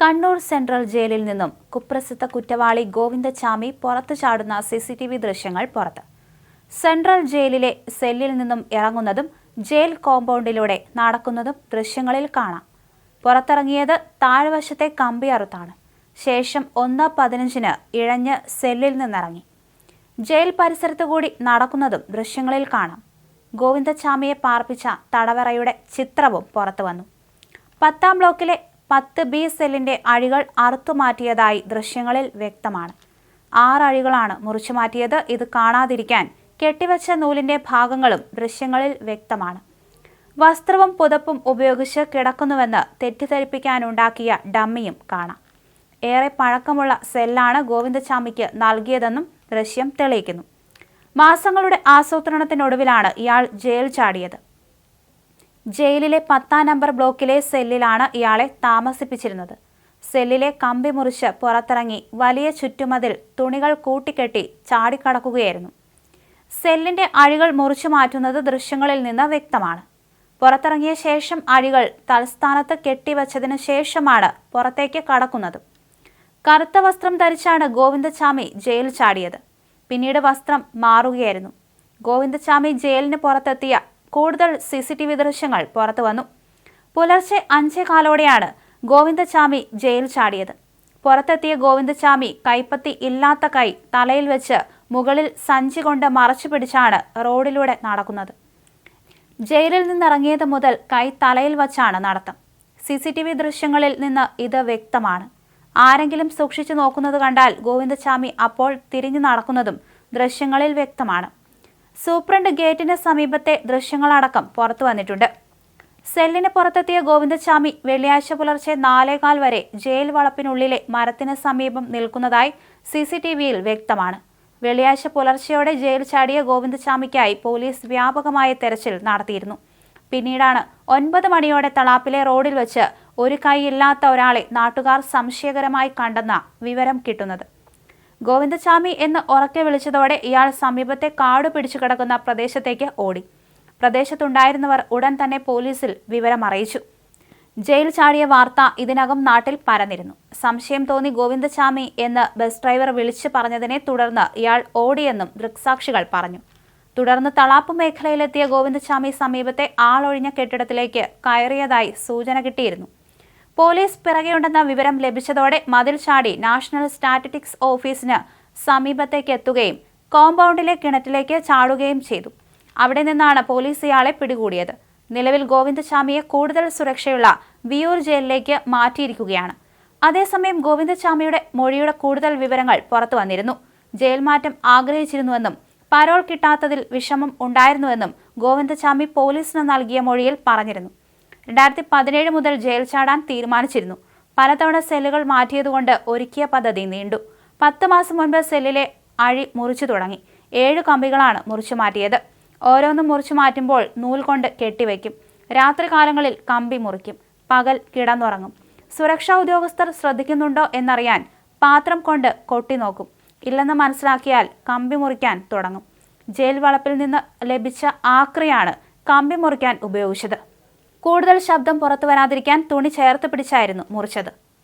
Kannur central ജയിലിൽ നിന്നും കുപ്രസിദ്ധ കുറ്റവാളി ഗോവിന്ദചാമി പുറത്തു ചാടുന്ന സി സി ടി വി ദൃശ്യങ്ങൾ പുറത്ത്. സെൻട്രൽ ജയിലിലെ സെല്ലിൽ നിന്നും ഇറങ്ങുന്നതും ജയിൽ കോമ്പൗണ്ടിലൂടെ നടക്കുന്നതും ദൃശ്യങ്ങളിൽ കാണാം. പുറത്തിറങ്ങിയത് താഴ്വശത്തെ കമ്പി അറുത്താണ്. ശേഷം ഒന്ന് പതിനഞ്ചിന് ഇഴഞ്ഞ് സെല്ലിൽ നിന്നിറങ്ങി. ജയിൽ പരിസരത്തു കൂടി നടക്കുന്നതും ദൃശ്യങ്ങളിൽ കാണാം. ഗോവിന്ദചാമിയെ പാർപ്പിച്ച തടവറയുടെ ചിത്രവും പുറത്തു വന്നു. പത്താം ബ്ലോക്കിലെ പത്ത് ബി സെല്ലിന്റെ അഴികൾ അറുത്തുമാറ്റിയതായി ദൃശ്യങ്ങളിൽ വ്യക്തമാണ്. ആറ് അഴികളാണ് മുറിച്ചു മാറ്റിയത്. ഇത് കാണാതിരിക്കാൻ കെട്ടിവച്ച നൂലിന്റെ ഭാഗങ്ങളും ദൃശ്യങ്ങളിൽ വ്യക്തമാണ്. വസ്ത്രവും പുതപ്പും ഉപയോഗിച്ച് കിടക്കുന്നുവെന്ന് തെറ്റിദ്ധരിപ്പിക്കാനുണ്ടാക്കിയ ഡമ്മിയും കാണാം. ഏറെ പഴക്കമുള്ള സെല്ലാണ് ഗോവിന്ദചാമിക്ക് നൽകിയതെന്നും ദൃശ്യം തെളിയിക്കുന്നു. മാസങ്ങളുടെ ആസൂത്രണത്തിനൊടുവിലാണ് ഇയാൾ ജയിൽ ചാടിയത്. ജയിലിലെ പത്താം നമ്പർ ബ്ലോക്കിലെ സെല്ലിലാണ് ഇയാളെ താമസിപ്പിച്ചിരുന്നത്. സെല്ലിലെ കമ്പി മുറിച്ച് പുറത്തിറങ്ങി വലിയ ചുറ്റുമതിൽ തുണികൾ കൂട്ടിക്കെട്ടി ചാടിക്കടക്കുകയായിരുന്നു. സെല്ലിന്റെ അഴികൾ മുറിച്ചു മാറ്റുന്നത് ദൃശ്യങ്ങളിൽ നിന്ന് വ്യക്തമാണ്. പുറത്തിറങ്ങിയ ശേഷം അഴികൾ തൽസ്ഥാനത്ത് കെട്ടിവച്ചതിനു ശേഷമാണ് പുറത്തേക്ക് കടക്കുന്നത്. കറുത്ത വസ്ത്രം ധരിച്ചാണ് ഗോവിന്ദചാമി ജയിൽ ചാടിയത്. പിന്നീട് വസ്ത്രം മാറുകയായിരുന്നു. ഗോവിന്ദചാമി ജയിലിന് പുറത്തെത്തിയ കൂടുതൽ സി സി ടി വി ദൃശ്യങ്ങൾ പുറത്തു വന്നു. പുലർച്ചെ അഞ്ചേ കാലോടെയാണ് ഗോവിന്ദചാമി ജയിൽ ചാടിയത്. പുറത്തെത്തിയ ഗോവിന്ദചാമി കൈപ്പത്തി ഇല്ലാത്ത കൈ തലയിൽ വെച്ച് മുകളിൽ സഞ്ചി കൊണ്ട് മറച്ചു പിടിച്ചാണ് റോഡിലൂടെ നടക്കുന്നത്. ജയിലിൽ നിന്നിറങ്ങിയത് മുതൽ കൈ തലയിൽ വച്ചാണ് നടത്തം. സി സി ടി വി ദൃശ്യങ്ങളിൽ നിന്ന് ഇത് വ്യക്തമാണ്. ആരെങ്കിലും സൂക്ഷിച്ചു നോക്കുന്നത് കണ്ടാൽ ഗോവിന്ദചാമി അപ്പോൾ തിരിഞ്ഞു നടക്കുന്നതും ദൃശ്യങ്ങളിൽ വ്യക്തമാണ്. സൂപ്രണ്ട് ഗേറ്റിന് സമീപത്തെ ദൃശ്യങ്ങളടക്കം പുറത്തു വന്നിട്ടുണ്ട്. സെല്ലിന് പുറത്തെത്തിയ ഗോവിന്ദസ്വാമി വെള്ളിയാഴ്ച പുലർച്ചെ നാലേകാൽ വരെ ജയിൽ വളപ്പിനുള്ളിലെ മരത്തിന് സമീപം നിൽക്കുന്നതായി സി സി ടി വിയിൽ വ്യക്തമാണ്. വെള്ളിയാഴ്ച പുലർച്ചെയോടെ ജയിൽ ചാടിയ ഗോവിന്ദസ്വാമിക്കായി പോലീസ് വ്യാപകമായ തെരച്ചിൽ നടത്തിയിരുന്നു. പിന്നീടാണ് ഒൻപത് മണിയോടെ തളാപ്പിലെ റോഡിൽ വെച്ച് ഒരു കൈയില്ലാത്ത ഒരാളെ നാട്ടുകാർ സംശയകരമായി കണ്ടെന്ന വിവരം കിട്ടുന്നത്. ഗോവിന്ദചാമി എന്ന് ഉറക്കെ വിളിച്ചതോടെ ഇയാൾ സമീപത്തെ കാട് പിടിച്ചു കിടക്കുന്ന പ്രദേശത്തേക്ക് ഓടി. പ്രദേശത്തുണ്ടായിരുന്നവർ ഉടൻ തന്നെ പോലീസിൽ വിവരമറിയിച്ചു ജയിൽ ചാടിയ വാർത്ത ഇതിനകം നാട്ടിൽ പരന്നിരുന്നു. സംശയം തോന്നി ഗോവിന്ദസ്വാമി എന്ന് ബസ് ഡ്രൈവർ വിളിച്ചു പറഞ്ഞതിനെ തുടർന്ന് ഇയാൾ ഓടിയെന്നും ദൃക്സാക്ഷികൾ പറഞ്ഞു. തുടർന്ന് തളാപ്പ് മേഖലയിലെത്തിയ ഗോവിന്ദസ്വാമി സമീപത്തെ ആളൊഴിഞ്ഞ കെട്ടിടത്തിലേക്ക് കയറിയതായി സൂചന കിട്ടിയിരുന്നു. പോലീസ് പിറകെയുണ്ടെന്ന വിവരം ലഭിച്ചതോടെ മതിൽ ചാടി നാഷണൽ സ്റ്റാറ്റിസ്റ്റിക്സ് ഓഫീസിന് സമീപത്തേക്ക് എത്തുകയും കോമ്പൗണ്ടിലെ കിണറ്റിലേക്ക് ചാടുകയും ചെയ്തു. അവിടെ നിന്നാണ് പോലീസ് ഇയാളെ പിടികൂടിയത്. നിലവിൽ ഗോവിന്ദചാമിയെ കൂടുതൽ സുരക്ഷയുള്ള വിയൂർ ജയിലിലേക്ക് മാറ്റിയിരിക്കുകയാണ്. അതേസമയം ഗോവിന്ദചാമിയുടെ മൊഴിയുടെ കൂടുതൽ വിവരങ്ങൾ പുറത്തു വന്നിരുന്നു. ജയിൽ മാറ്റം ആഗ്രഹിച്ചിരുന്നുവെന്നും പരോൾ കിട്ടാത്തതിൽ വിഷമം ഉണ്ടായിരുന്നുവെന്നും ഗോവിന്ദചാമി പോലീസിന് നൽകിയ മൊഴിയിൽ പറഞ്ഞിരുന്നു. രണ്ടായിരത്തി പതിനേഴ് മുതൽ ജയിൽ ചാടാൻ തീരുമാനിച്ചിരുന്നു. പലതവണ സെല്ലുകൾ മാറ്റിയതുകൊണ്ട് ഒരുക്കിയ പദ്ധതി നീണ്ടു. പത്ത് മാസം മുൻപ് സെല്ലിലെ അഴി മുറിച്ചു തുടങ്ങി. ഏഴ് കമ്പികളാണ് മുറിച്ചു മാറ്റിയത്. ഓരോന്നും മുറിച്ചു മാറ്റുമ്പോൾ നൂൽ കൊണ്ട് കെട്ടിവെക്കും രാത്രികാലങ്ങളിൽ കമ്പി മുറിക്കും. പകൽ കിടന്നുറങ്ങും. സുരക്ഷാ ഉദ്യോഗസ്ഥർ ശ്രദ്ധിക്കുന്നുണ്ടോ എന്നറിയാൻ പാത്രം കൊണ്ട് കൊട്ടി നോക്കും. ഇല്ലെന്ന് മനസ്സിലാക്കിയാൽ കമ്പി മുറിക്കാൻ തുടങ്ങും. ജയിൽ വളപ്പിൽ നിന്ന് ലഭിച്ച ആക്രിയാണ് കമ്പി മുറിക്കാൻ ഉപയോഗിച്ചത്. കൂടുതൽ ശബ്ദം പുറത്തു വരാതിരിക്കാൻ തുണി ചേർത്ത് പിടിച്ചായിരുന്നു മുറിച്ചത്